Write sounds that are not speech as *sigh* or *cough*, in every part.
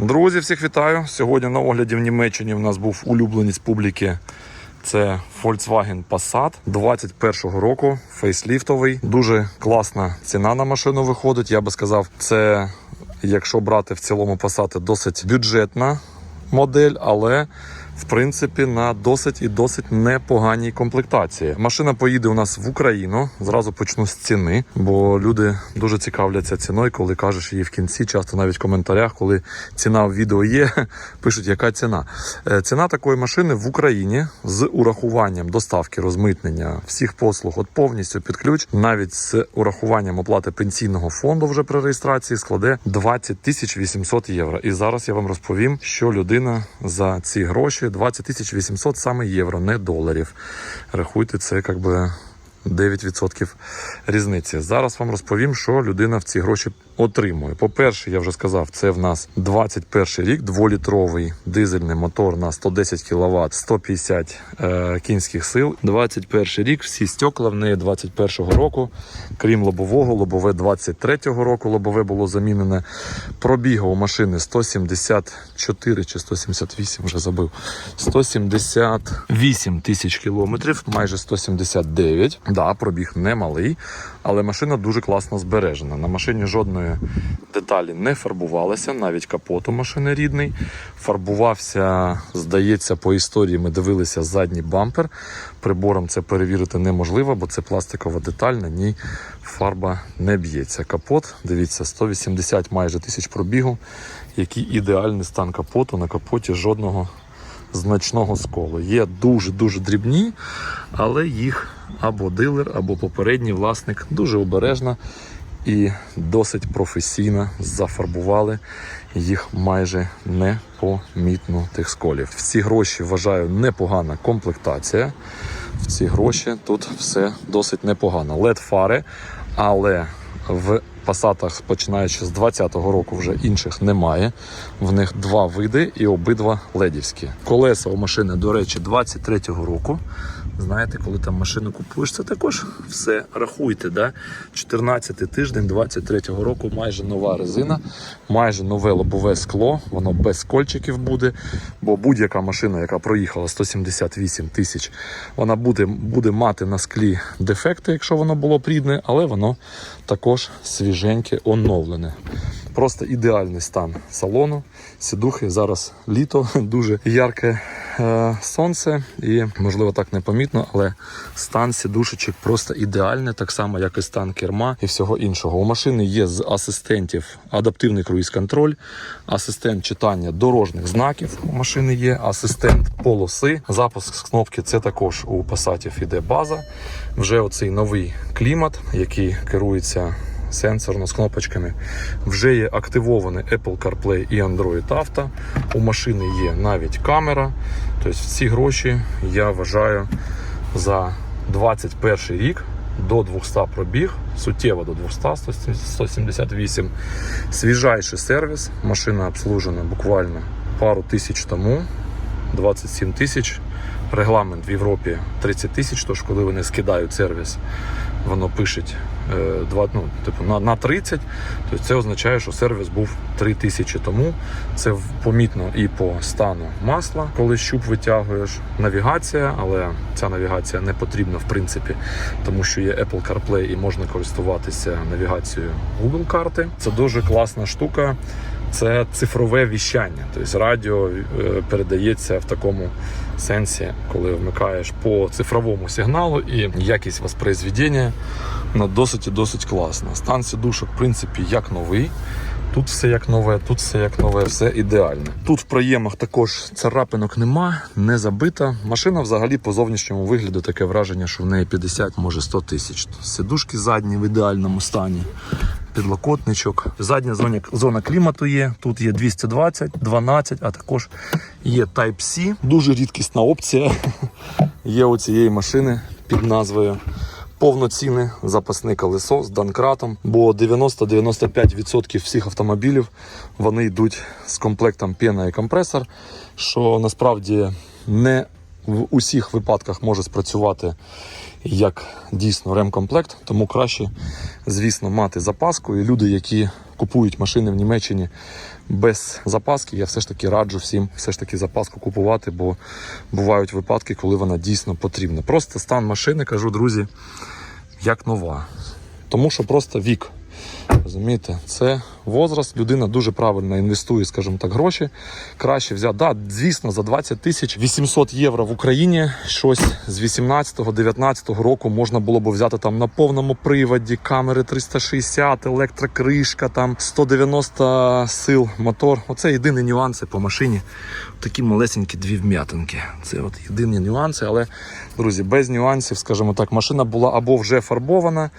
Друзі, всіх вітаю! Сьогодні на огляді в Німеччині в нас був улюбленість публіки. Це Volkswagen Passat 21-го року, фейсліфтовий. Дуже класна ціна на машину виходить. Я би сказав, це якщо брати в цілому Passat, досить бюджетна модель, але в принципі на досить і досить непоганій комплектації. Машина поїде у нас в Україну. Зразу почну з ціни, бо люди дуже цікавляться ціною, коли кажеш її в кінці. Часто навіть в коментарях, коли ціна в відео є, *laughs* пишуть, яка ціна. Е, Ціна такої машини в Україні з урахуванням доставки, розмитнення всіх послуг, от повністю під ключ, навіть з урахуванням оплати пенсійного фонду вже при реєстрації складе 20 тисяч 800 євро. І зараз я вам розповім, що людина за ці гроші 20 800 саме євро, не доларів. Рахуйте, це якби 9% різниці. Зараз вам розповім, що людина в ці гроші отримує. По-перше, я вже сказав, це в нас 21 рік, дволітровий дизельний мотор на 110 кВт, 150 е, кінських сил. 21 рік, всі стекла в неї 21 року, крім лобового, лобове 23 року, лобове було замінене. Пробігу у машини 174 чи 178, вже забив. 178 тисяч кілометрів, майже 179. Да, пробіг немалий, але машина дуже класно збережена. На машині жодної деталі не фарбувалися, навіть капот у машини рідний. Фарбувався, здається, по історії ми дивилися задній бампер. Прибором це перевірити неможливо, бо це пластикова деталь, на ній фарба не б'ється. Капот, дивіться, 180 майже тисяч пробігу. Який ідеальний стан капоту. На капоті жодного значного сколу. Є дуже-дуже дрібні, але їх або дилер, або попередній власник дуже обережно і досить професійно зафарбували їх майже непомітно тих сколів. В ці гроші вважаю непогана комплектація. В ці гроші тут все досить непогано. led фари, але в пасатах, починаючи з 20-го року, вже інших немає. В них два види і обидва ледівські. Колеса у машини, до речі, 23-го року. Знаєте, коли там машину купуєш, це також все рахуйте. Да? 14 тиждень 23-го року, майже нова резина, майже нове лобове скло, воно без кольчиків буде. Бо будь-яка машина, яка проїхала 178 тисяч, вона буде, буде мати на склі дефекти, якщо воно було б рідне, але воно також свіженьке, оновлене. Просто ідеальний стан салону, сідухи. Зараз літо, *laughs* дуже ярке е, сонце, і можливо так непомітно, але стан сідушечок просто ідеальний, так само, як і стан керма і всього іншого. У машини є з асистентів адаптивний круїз-контроль, асистент читання дорожніх знаків. У машини є, асистент полоси. Запуск з кнопки це також у Passat іде база. Вже оцей новий клімат, який керується сенсорно з кнопочками. Вже є активований Apple CarPlay і Android Auto. У машини є навіть камера. Тобто ці гроші я вважаю за 21 рік до 200 пробіг, суттєво до 200, 178. Свіжайший сервіс. Машина обслужена буквально пару тисяч тому. 27 тисяч. Регламент в Європі 30 тисяч, тож коли вони скидають сервіс, воно пише е, два, ну, типу, на, на 30, то це означає, що сервіс був 3 тисячі тому. Це помітно і по стану масла, коли щуп витягуєш. Навігація, але ця навігація не потрібна в принципі, тому що є Apple CarPlay і можна користуватися навігацією Google карти. Це дуже класна штука. Це цифрове віщання, тобто радіо е, передається в такому сенсі, коли вмикаєш по цифровому сигналу, і якість воспроизведення вона досить і досить класна. Стан сідушок, в принципі, як новий. Тут все як нове, тут все як нове, все ідеальне. Тут в проємах також царапинок нема, не забита. Машина взагалі по зовнішньому вигляду таке враження, що в неї 50, може 100 тисяч. Сидушки задні в ідеальному стані підлокотничок. Задня зона, зона клімату є. Тут є 220, 12, а також є Type-C. Дуже рідкісна опція *laughs* є у цієї машини під назвою. Повноцінне запасне колесо з данкратом, бо 90-95% всіх автомобілів вони йдуть з комплектом пена і компресор, що насправді не в усіх випадках може спрацювати як дійсно ремкомплект, тому краще, звісно, мати запаску. І люди, які купують машини в Німеччині без запаски, я все ж таки раджу всім все ж таки запаску купувати, бо бувають випадки, коли вона дійсно потрібна. Просто стан машини, кажу, друзі, як нова. Тому що просто вік. Розумієте, це возраст, людина дуже правильно інвестує, скажімо так, гроші. Краще взяти. Да, звісно, за 20 тисяч 800 євро в Україні щось з 18-19 року можна було б взяти там на повному приводі, камери 360, електрокришка, там 190 сил мотор. Оце єдині нюанси по машині. Такі малесенькі дві вм'ятинки. Це от єдині нюанси, але, друзі, без нюансів, скажімо так, машина була або вже фарбована,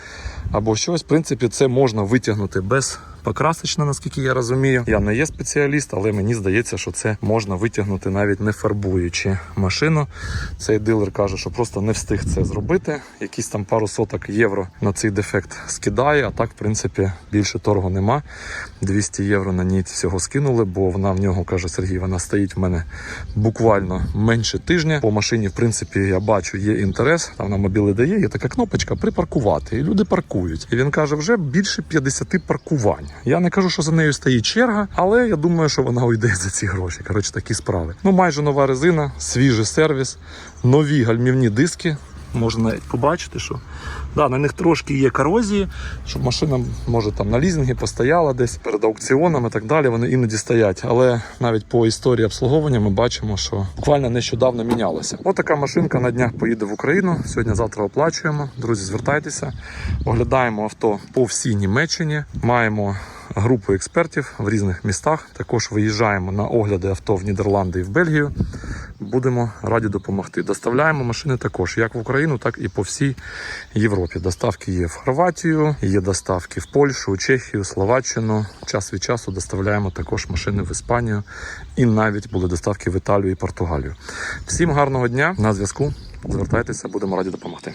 або щось. В принципі, це можна витягнути без покрасочно, наскільки я розумію. Я не є спеціаліст, але мені здається, що це можна витягнути навіть не фарбуючи машину. Цей дилер каже, що просто не встиг це зробити. Якісь там пару соток євро на цей дефект скидає, а так, в принципі, більше торгу нема. 200 євро на ній всього скинули, бо вона в нього каже Сергій, вона стоїть в мене буквально менше тижня. По машині, в принципі, я бачу, є інтерес. Там на мобілі дає, є така кнопочка припаркувати. І люди паркують. І він каже, вже більше 50 паркувань. Я не кажу, що за нею стоїть черга, але я думаю, що вона уйде за ці гроші. Коротше, такі справи. Ну, майже нова резина, свіжий сервіс, нові гальмівні диски. Можна навіть побачити, що да, на них трошки є корозії, щоб машина може там на лізингі постояла десь перед аукціоном і так далі. Вони іноді стоять. Але навіть по історії обслуговування ми бачимо, що буквально нещодавно мінялося. Ось така машинка на днях поїде в Україну. Сьогодні-завтра оплачуємо. Друзі, звертайтеся, оглядаємо авто по всій Німеччині. Маємо групу експертів в різних містах. Також виїжджаємо на огляди авто в Нідерланди і в Бельгію. Будемо раді допомогти. Доставляємо машини також як в Україну, так і по всій Європі. Доставки є в Хорватію, є доставки в Польщу, Чехію, Словаччину. Час від часу доставляємо також машини в Іспанію і навіть були доставки в Італію і Португалію. Всім гарного дня на зв'язку. Звертайтеся, будемо раді допомогти.